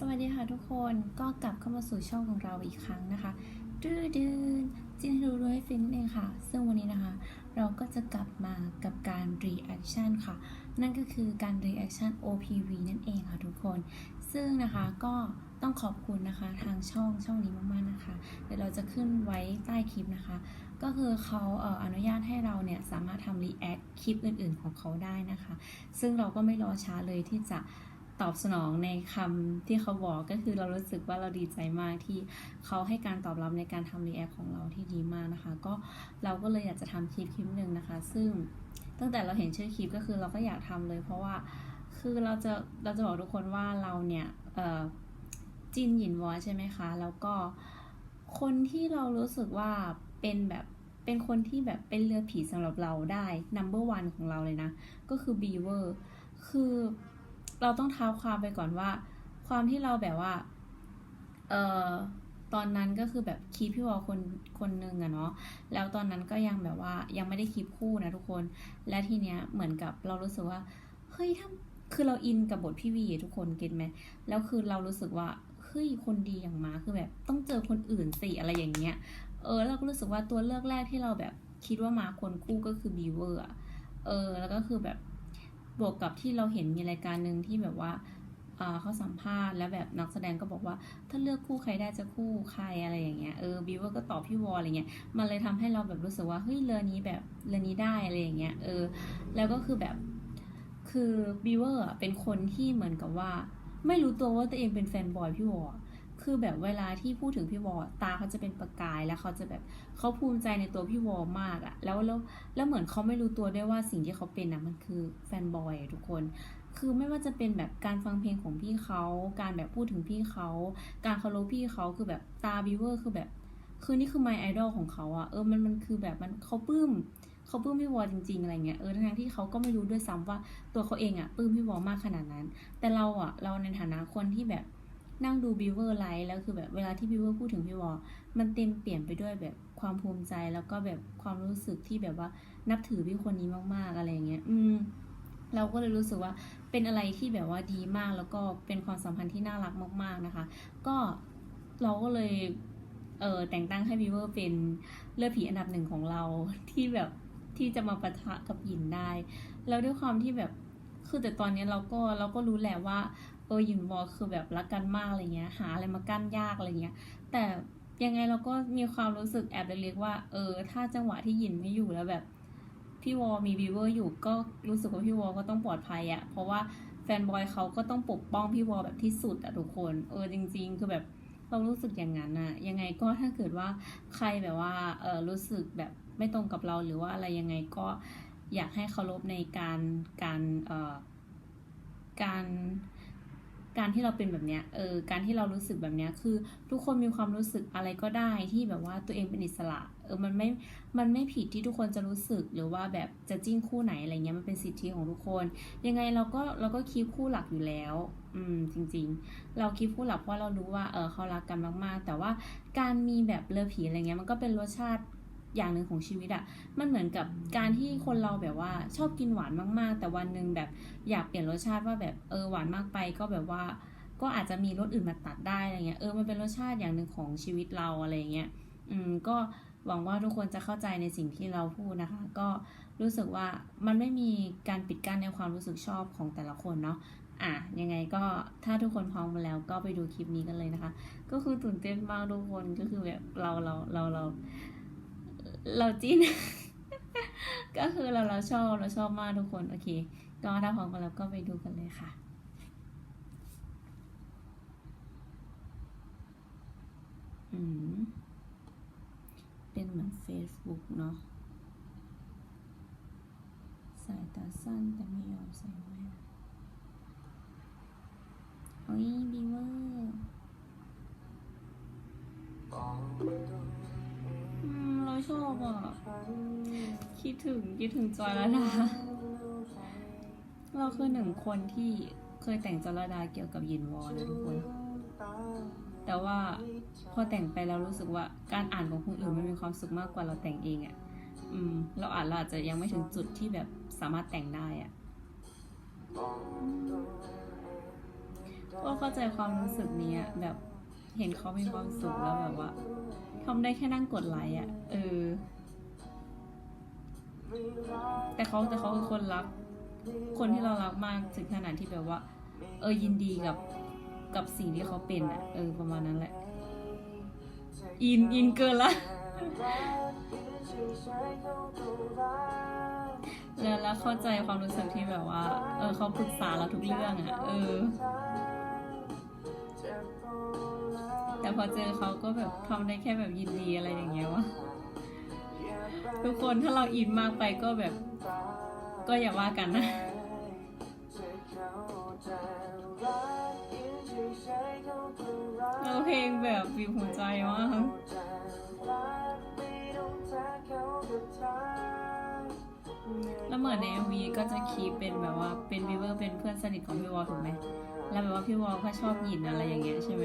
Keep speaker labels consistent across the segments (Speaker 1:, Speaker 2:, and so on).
Speaker 1: สวัสดีค่ะทุกคนก็กลับเข้ามาสู่ช่องของเราอีกครั้งนะคะดื้อดื้อจินรู้ด้วยฟินเองค่ะ ซึ่งวันนี้นะคะ เราก็จะกลับมากับการ reaction ค่ะ นั่นก็คือการ reaction OPV นั่นเองค่ะทุกคน ซึ่งนะคะก็ต้องขอบคุณนะคะทางช่องช่องนี้มากๆนะคะ เดี๋ยวเราจะขึ้นไว้ใต้คลิปนะคะ ก็คือเขาเอออนุญาตให้เราเนี่ยสามารถทำ react คลิปอื่นๆของเขาได้นะคะ ซึ่งเราก็ไม่รอช้าเลยที่จะ ตอบสนองในคำที่เขาบอกก็คือเรารู้สึกว่าเราดีใจมากที่เขาให้การตอบรับในการทำรีแอคของเราที่ดีมากนะคะ ก็เราก็เลยอยากจะทำคลิปคลิปหนึ่งนะคะ ซึ่งตั้งแต่เราเห็นชื่อคลิปก็คือเราก็อยากทำเลย เพราะว่าคือเราจะเราจะบอกทุกคนว่าเราเนี่ยจินหยินวอใช่ไหมคะ แล้วก็คนที่เรารู้สึกว่าเป็นแบบเป็นคนที่แบบเป็นเรือผีสำหรับเราได้ number one ของเราเลยนะ ก็คือ Beaver คือ เราต้องเท้าความไปก่อนว่า ความที่เราแบบว่า เอ่อตอนนั้นก็คือแบบคีปพี่วอลคนคนหนึ่งอะเนาะ แล้วตอนนั้นก็ยังแบบว่ายังไม่ได้คีปคู่นะทุกคน และทีเนี้ยเหมือนกับเรารู้สึกว่า เฮ้ยถ้าคือเราอินกับบทพี่วีทุกคนเก็ตไหมแล้วคือเรารู้สึกว่าเฮ้ยคนดีอย่างมาคือแบบต้องเจอคนอื่นสิอะไรอย่างเงี้ย เออเราก็รู้สึกว่าตัวเลือกแรกที่เราแบบคิดว่ามาคนคู่ก็คือบีเวอร์อะเออ แล้วก็คือแบบ บวกกับที่เราเห็นมีรายการหนึ่งที่แบบว่าเขาสัมภาษณ์แล้วแบบนักแสดงก็บอกว่า ถ้าเลือกคู่ใครได้จะคู่ใครอะไรอย่างเงี้ยเออบีเวอร์ก็ตอบพี่วอลอะไรเงี้ยมันเลยทำให้เราแบบรู้สึกว่าเฮ้ยเรือนี้แบบเรือนี้ได้อะไรอย่างเงี้ยเออแล้วก็คือแบบคือบีเวอร์เป็นคนที่เหมือนกับว่า ไม่รู้ตัวว่าตัวเองเป็นแฟนบอยพี่วอล คือแบบเวลาที่พูดถึงพี่วอลตาเขาจะเป็นประกายแล้วเขาจะแบบเขาภูมิใจในตัวพี่วอลมากอะแล้วแล้วแล้วเหมือนเขาไม่รู้ตัวด้วยว่าสิ่งที่เขาเป็นอะมันคือแฟนบอยทุกคน คือไม่ว่าจะเป็นแบบการฟังเพลงของพี่เขา การแบบพูดถึงพี่เขา การเคารพพี่เขาคือแบบตาบิเวอร์คือแบบ คือนี่คือ my idol ของเขาอะเออมันมันคือแบบมันเขาปลื้มเขาปลื้มพี่วอลจริงๆอะไรเงี้ย เออ ทั้งที่เขาก็ไม่รู้ด้วยซ้ำว่าตัวเขาเองอะปลื้มพี่วอลมากขนาดนั้น แต่เราอะเราในฐานะคนที่แบบ นั่งดูบิวเวอร์ไลฟ์แล้วคือแบบเวลาที่บิวเวอร์พูดถึงพี่วอลมันเต็มเปลี่ยนไปด้วยแบบความภูมิใจแล้วก็แบบความรู้สึกที่แบบว่านับถือพี่คนนี้มากๆอะไรเงี้ย อืม เราก็เลยรู้สึกว่าเป็นอะไรที่แบบว่าดีมากแล้วก็เป็นความสัมพันธ์ที่น่ารักมาก ๆนะคะ ก็เราก็เลยเออแต่งตั้งให้บิวเวอร์เป็นเลือดผีอันดับหนึ่งของเราที่แบบที่จะมาปะทะกับหยินได้ แล้วด้วยความที่แบบคือแต่ตอนนี้เราก็เราก็รู้แหละว่า เออหยินวอลคือแบบรักกันมากอะไรเงี้ย หาอะไรมากั้นยากอะไรเงี้ย แต่ยังไงเราก็มีความรู้สึกแอบเล็กๆว่า เออ ถ้าจังหวะที่หยินไม่อยู่แล้วแบบ พี่วอลมีบีเวอร์อยู่ก็รู้สึกว่าพี่วอลก็ต้องปลอดภัยอะเพราะว่าแฟนบอยเขาก็ต้องปกป้องพี่วอลแบบที่สุดอะทุกคน เออจริง ๆ คือแบบเรารู้สึกอย่างนั้นอะยังไงก็ถ้าเกิดว่าใครแบบว่า เออรู้สึกแบบไม่ตรงกับเราหรือว่าอะไรยังไงก็อยากให้เคารพในการการเอ่อการ การที่เราเป็นแบบเนี้ยเออการที่เรารู้สึกแบบเนี้ยคือ ทุกคนมีความรู้สึกอะไรก็ได้ที่แบบว่าตัวเองเป็นอิสระเออมันไม่มันไม่ผิดที่ทุกคนจะรู้สึกหรือว่าแบบจะจิ้นคู่ไหนอะไรเงี้ยมันเป็นสิทธิของทุกคน ยังไงเราก็เราก็คีปคู่หลักอยู่แล้ว อืมจริง ๆ เราคีปคู่หลักเพราะเรารู้ว่าเออเขารักกันมากๆ แต่ว่าการมีแบบเลือผีอะไรเงี้ยมันก็เป็นรสชาติ อย่างหนึ่งของชีวิตอะมันเหมือนกับการที่คนเราแบบว่าชอบกินหวานมากๆ แต่วันหนึ่งแบบอยากเปลี่ยนรสชาติว่าแบบเออหวานมากไปก็แบบว่าก็อาจจะมีรสอื่นมาตัดได้อะไรเงี้ยเออมันเป็นรสชาติอย่างหนึ่งของชีวิตเราอะไรเงี้ยอืมก็หวังว่าทุกคนจะเข้าใจในสิ่งที่เราพูดนะคะ ก็รู้สึกว่ามันไม่มีการปิดกั้นในความรู้สึกชอบของแต่ละคนเนาะอะยังไงก็ถ้าทุกคนพร้อมมาแล้วก็ไปดูคลิปนี้กันเลยนะคะ ก็คือตื่นเต้นมากทุกคนก็คือแบบเราเราเราเรา เราจิ้น ก็คือเราเราชอบเราชอบมากทุกคนโอเค ก็ถ้าพร้อมกันแล้วก็ไปดูกันเลยค่ะอืมเป็นเหมือน Facebook เนาะสายตาสั้นแต่ไม่ยอมใส่แว่นโอ้ยบีเวอร์อืม ชอบอะ คิดถึงคิดถึงจอยแล้วนะเราคือหนึ่งคนที่เคยแต่งจรดาเกี่ยวกับยินวอนะทุกคน แต่ว่าพอแต่งไปแล้วรู้สึกว่าการอ่านของคนอื่นมันมีความสุขมากกว่าเราแต่งเองอะ่ะ อืม เราอ่านเราอาจจะยังไม่ถึงจุดที่แบบสามารถแต่งได้อะ่ะพก็เข้าใจความรู้สึกนี้อะแบบเห็นเขามีความสุขแล้วแบบว่า ทำได้แค่นั่งกดไลค์อะ เออ แต่เขาแต่เขาคือคนรัก คนที่เรารักมากถึงขนาดที่แบบว่า เออยินดีกับกับสิ่งที่เขาเป็นอะ เออ ประมาณนั้นแหละ อินอินเกินละแล้วแล้วเข้าใจความรู้สึกที่แบบว่า เออเขาปรึกษาเราทุกเรื่องอะ เออ แต่พอเจอเขาก็แบบทำได้แค่แบบยินดีอะไรอย่างเงี้ยวะทุกคนถ้าเราอินมากไปก็แบบ ก็อย่าว่ากันนะเราเพลงแบบบีบหัวใจมากแล้วเหมือนใน MV ก็จะคีปเป็นแบบว่าเป็นวิเวอร์เป็นเพื่อนสนิทของพี่วอลถูกไหม แล้วแบบว่าพี่วอลก็ชอบหยินอะไรอย่างเงี้ยใช่ไหม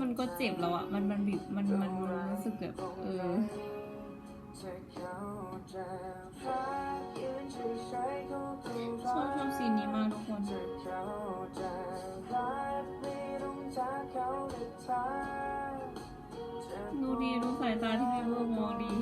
Speaker 1: มันก็เจ็บแล้วอะมันมันบีบมันมันมันรู้สึกแบบเออชอบชอบซีนนี้มากทุกคนดูดีดูสายตาที่พี่วอลมองดี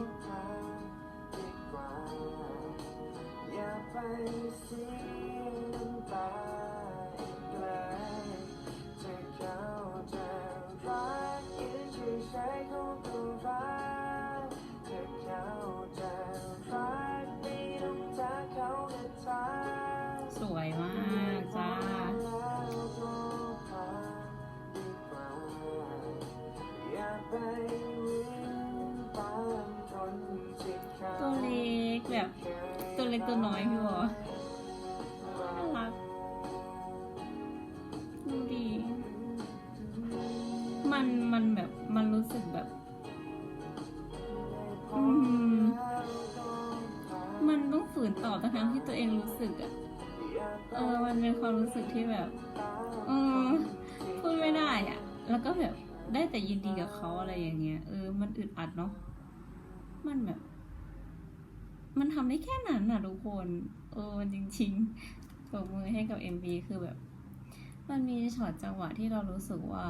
Speaker 1: แบบตัวเล็กตัวน้อยพี่วอน่ารักดูดี มันมันแบบมันรู้สึกแบบ อืม มันต้องฝืนตอบทั้งที่ตัวเองรู้สึกอะเออ มันเป็นความรู้สึกที่แบบเออพูดไม่ได้อะแล้วก็แบบได้แต่ยินดีกับเขาอะไรอย่างเงี้ย เออ มันอึดอัดเนาะ มันแบบ มันทำได้แค่นั้นน่ะทุกคน เออมันจริงๆปรบมือให้กับ MV คือแบบ มันมีช็อตจังหวะที่เรารู้สึกว่า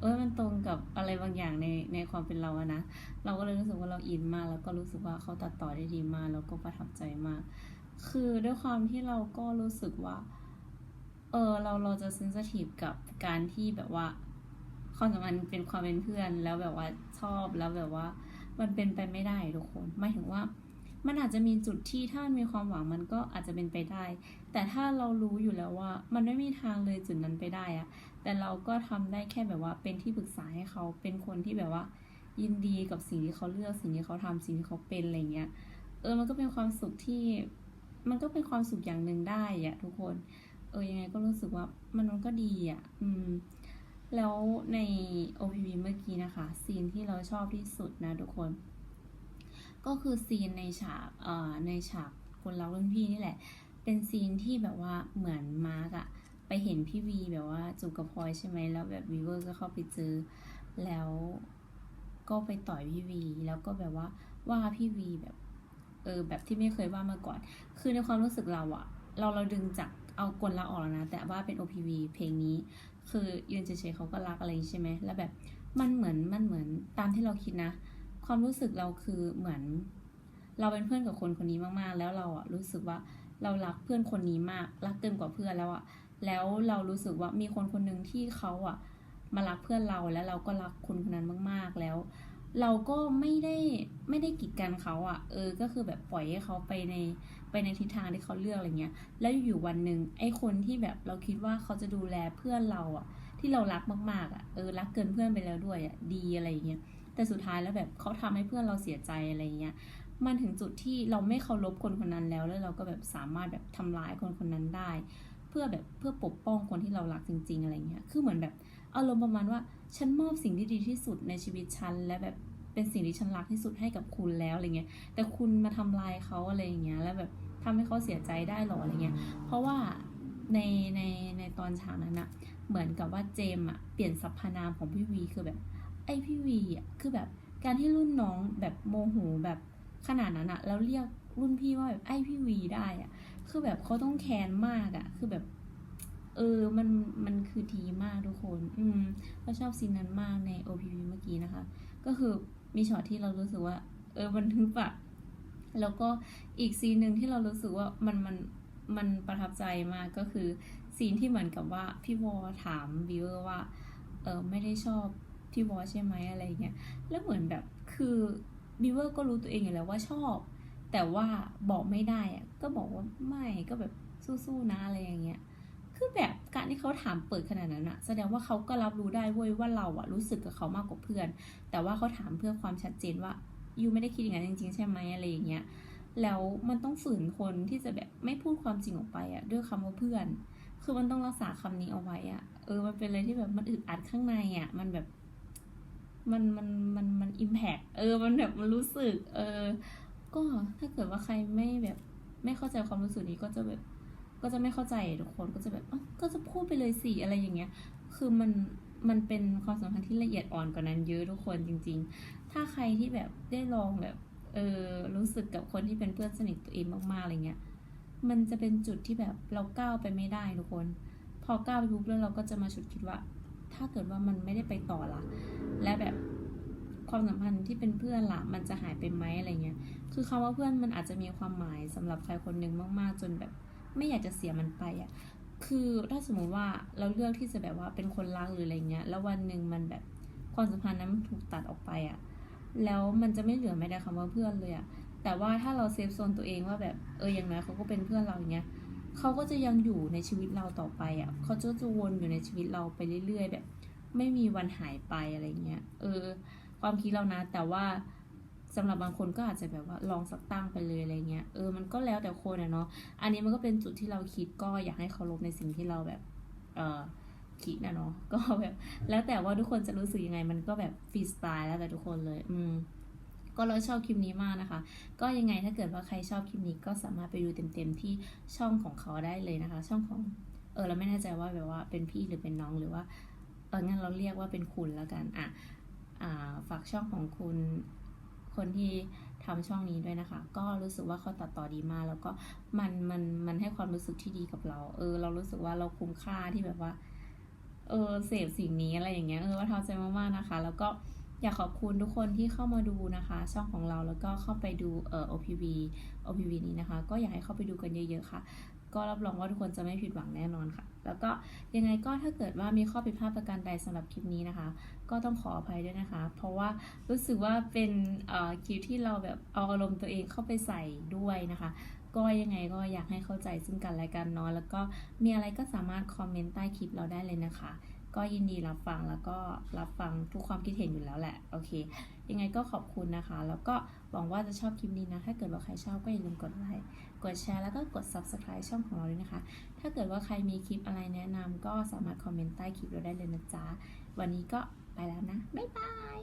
Speaker 1: เออมันตรงกับอะไรบางอย่างในในความเป็นเราอะนะ เราก็เลยรู้สึกว่าเราอินมาก แล้วก็รู้สึกว่าเขาตัดต่อได้ดีมาก แล้วก็ประทับใจมาก คือด้วยความที่เราก็รู้สึกว่า เออเราเราจะเซนซิทีฟกับการที่แบบว่าความสัมพันธ์เป็นความเป็นเพื่อนแล้วแบบว่าชอบแล้วแบบว่า มันเป็นไปไม่ได้ทุกคนหมายถึงว่า มันอาจจะมีจุดที่ถ้ามันมีความหวังมันก็อาจจะเป็นไปได้ แต่ถ้าเรารู้อยู่แล้วว่า มันไม่มีทางเลยจุดนั้นไปได้อะแต่เราก็ทำได้แค่แบบว่าเป็นที่ปรึกษาให้เขาเป็นคนที่แบบว่า ยินดีกับสิ่งที่เขาเลือกสิ่งที่เขาทำสิ่งที่เขาเป็นอะไรเงี้ยเออมันก็เป็นความสุขที่ มันก็เป็นความสุขอย่างหนึ่งได้อะทุกคน เออยังไงก็รู้สึกว่ามันมันก็ดีอะอืมแล้วใน OPV เมื่อกี้นะคะ ซีนที่เราชอบที่สุดนะทุกคน ก็คือซีนในฉากเอ่อในฉากคนรักรุ่นพี่นี่แหละ เป็นซีนที่แบบว่าเหมือนมาร์กอะไปเห็นพี่วีแบบว่าจูกับพลอยใช่ไหมแล้วแบบวีเวอร์ก็เข้าไปเจอ แล้วก็ไปต่อยพี่วีแล้วก็แบบว่าว่าพี่วีแบบเออแบบที่ไม่เคยว่ามาก่อน คือในความรู้สึกเราอะเราเราดึงจากเอากลเราออกแล้วนะ แต่ว่าเป็น OPV เพลงนี้ คือยืนเฉยๆเขาก็รักอะไรอย่ใช่ไหมแล้วแบบมันเหมือนมันเหมือนตามที่เราคิดนะ ความรู้สึกเราคือเหมือน เราเป็นเพื่อนกับคนคนนี้มากๆ แล้วเราอะรู้สึกว่าเรารักเพื่อนคนนี้มาก รักเกินกว่าเพื่อนแล้วอะแล้วเรารู้สึกว่ามีคนคนหนึ่งที่เขาอะมารักเพื่อนเราแล้วเราก็รักคนคนนั้นมาก ๆ แล้ว เราก็ไม่ได้ไม่ได้กีดกันเขาอะเออ ก็คือแบบปล่อยให้เขาไปในไปในทิศทางที่เขาเลือกอะไรเงี้ย แล้วอยู่วันหนึ่งไอ้คนที่แบบเราคิดว่าเขาจะดูแลเพื่อนเราอะที่เรารักมากๆอะเออรักเกินเพื่อนไปแล้วด้วยอะดีอะไรเงี้ย แต่สุดท้ายแล้วแบบเขาทำให้เพื่อนเราเสียใจอะไรเงี้ยมันถึงจุดที่เราไม่เคารพคนคนนั้นแล้ว แล้วเราก็แบบสามารถแบบทำร้ายคนคนนั้นได้ เพื่อแบบเพื่อปกป้องคนที่เรารักจริง ๆ อะไรเงี้ยคือเหมือนแบบอารมณ์ประมาณว่าฉันมอบสิ่งที่ดีที่สุดในชีวิตฉันและแบบเป็นสิ่งที่ฉันรักที่สุดให้กับคุณแล้วอะไรเงี้ยแต่คุณมาทำลายเขาอะไรเงี้ยแล้วแบบทำให้เขาเสียใจได้หรออะไรเงี้ยเพราะว่าในในในตอนฉากนั้นอะเหมือนกับว่าเจมอะเปลี่ยนสรรพนามของพี่วีคือแบบ ไอพี่วีอะคือแบบการที่รุ่นน้องแบบโมโหแบบขนาดนั้นอะแล้วเรียกรุ่นพี่ว่าแบบไอพี่วีได้อะคือแบบเขาต้องแค้นมากอะคือแบบ เออมันมันคือดีมากทุกคน อืมก็ชอบซีนนั้นมากใน OPV เมื่อกี้นะคะ ก็คือมีช็อตที่เรารู้สึกว่า เออมันทึบอะแล้วก็อีกซีนหนึ่งที่เรารู้สึกว่ามันมันมันประทับใจมากก็คือซีนที่เหมือนกับว่าพี่วอถามบิวเออร์ว่า เออไม่ได้ชอบ พี่วอใช่ไหมอะไรเงี้ยแล้วเหมือนแบบคือบิวเออร์ก็รู้ตัวเองอยู่แล้วว่าชอบ แต่ว่าบอกไม่ได้อะก็บอกว่าไม่ก็แบบสู้ๆนะอะไรอย่างเงี้ยคือแบบการที่เขาถามเปิดขนาดนั้นอะแสดงว่าเขาก็รับรู้ได้เว้ยว่าเราอะรู้สึกกับเขามากกว่าเพื่อน แต่ว่าเขาถามเพื่อความชัดเจนว่ายูไม่ได้คิดอย่างนั้นจริงๆ ใช่ไหมอะไรอย่างเงี้ยแล้วมันต้องฝืนคนที่จะแบบไม่พูดความจริงออกไปอะด้วยคำว่าเพื่อน คือมันต้องรักษาคำนี้เอาไว้อะเออมันเป็นอะไรที่แบบมันอึดอัดข้างในอะมันแบบ มันมันมันมันอิมแพกเออ มันแบบมันรู้สึก เออ ก็ถ้าเกิดว่าใครไม่แบบ ไม่เข้าใจความรู้สึกนี้ก็จะแบบ ก็จะไม่เข้าใจทุกคนก็จะแบบก็จะพูดไปเลยสิอะไรอย่างเงี้ย คือมันมันเป็นความสัมพันธ์ที่ละเอียดอ่อนกว่านั้นเยอะทุกคนจริง ๆ ถ้าใครที่แบบได้ลองแบบเออรู้สึกกับคนที่เป็นเพื่อนสนิทตัวเองมากๆอะไรเงี้ย มันจะเป็นจุดที่แบบเราก้าวไปไม่ได้ทุกคน พอก้าวไปปุ๊บแล้วเราก็จะมาฉุดคิดว่า ถ้าเกิดว่ามันไม่ได้ไปต่อละและแบบความสัมพันธ์ที่เป็นเพื่อนละมันจะหายไปไหมอะไรเงี้ย คือคำว่าเพื่อนมันอาจจะมีความหมายสำหรับใครคนหนึ่งมาก ๆ จนแบบ ไม่อยากจะเสียมันไปอะ คือถ้าสมมติว่าเราเลือกที่จะแบบว่าเป็นคนรักหรืออะไรเงี้ย แล้ววันหนึ่งมันแบบความสัมพันธ์นั้นมันถูกตัดออกไปอะ แล้วมันจะไม่เหลือไม่ได้คำว่าเพื่อนเลยอะ แต่ว่าถ้าเราเซฟโซนตัวเองว่าแบบเอออย่างน้อยเขาก็เป็นเพื่อนเราอย่างเงี้ย เขาก็จะยังอยู่ในชีวิตเราต่อไปอะเขาจะจะวนอยู่ในชีวิตเราไปเรื่อยๆ แบบ ไม่มีวันหายไปอะไรเงี้ย เออ ความคิดเรานะ แต่ว่าสำหรับบางคนก็อาจจะแบบว่าลองสักตั้งไปเลยอะไรเงี้ย เออ มันก็แล้วแต่คนอะเนาะ อันนี้มันก็เป็นจุดที่เราคิดก็อยากให้เคารพในสิ่งที่เราแบบ เออคิดนะเนาะ ก็แบบ แล้วแต่ว่าทุกคนจะรู้สึกยังไง มันก็แบบฟรีสไตล์แล้วแต่ทุกคนเลย อืม ก็เราชอบคลิปนี้มากนะคะ ก็ยังไงถ้าเกิดว่าใครชอบคลิปนี้ก็สามารถไปดูเต็มๆที่ช่องของเขาได้เลยนะคะ ช่องของเออเราไม่แน่ใจว่าแบบว่าเป็นพี่หรือเป็นน้องหรือว่าเอองั้นเราเรียกว่าเป็นคุณแล้วกันอะอ่าฝากช่องของคุณคนที่ทำช่องนี้ด้วยนะคะ ก็รู้สึกว่าเขาตัดต่อดีมากแล้วก็มันมันมันให้ความรู้สึกที่ดีกับเรา เออ เรารู้สึกว่าเราคุ้มค่าที่แบบว่า เออเสพสิ่งนี้อะไรอย่างเงี้ยเออประทับใจมากๆนะคะ แล้วก็ อยากขอบคุณทุกคนที่เข้ามาดูนะคะ ช่องของเราแล้วก็เข้าไปดูเอ่อ OPV OPV นี้นะคะ ก็อยากให้เข้าไปดูกันเยอะ ๆ ค่ะ ก็รับรองว่าทุกคนจะไม่ผิดหวังแน่นอนค่ะ แล้วก็ยังไงก็ถ้าเกิดว่ามีข้อผิดพลาดประการใดสำหรับคลิปนี้นะคะ ก็ต้องขออภัยด้วยนะคะ เพราะว่ารู้สึกว่าเป็นเอ่อคลิปที่เราแบบเอาอารมณ์ตัวเองเข้าไปใส่ด้วยนะคะก็ยังไงก็อยากให้เข้าใจซึ่งกันและกันเนาะแล้วก็มีอะไรก็สามารถคอมเมนต์ใต้คลิปเราได้เลยนะคะ ก็ยินดีรับฟังแล้วก็รับฟังทุกความคิดเห็นอยู่แล้วแหละ โอเค ยังไงก็ขอบคุณนะคะ แล้วก็หวังว่าจะชอบคลิปนี้นะ ถ้าเกิดว่าใครชอบก็อย่าลืมกดไลค์ กดแชร์ แล้วก็กด subscribe ช่องของเราด้วยนะคะ ถ้าเกิดว่าใครมีคลิปอะไรแนะนำก็สามารถคอมเมนต์ใต้คลิปเราได้เลยนะจ๊ะ วันนี้ก็ไปแล้วนะ บ๊ายบาย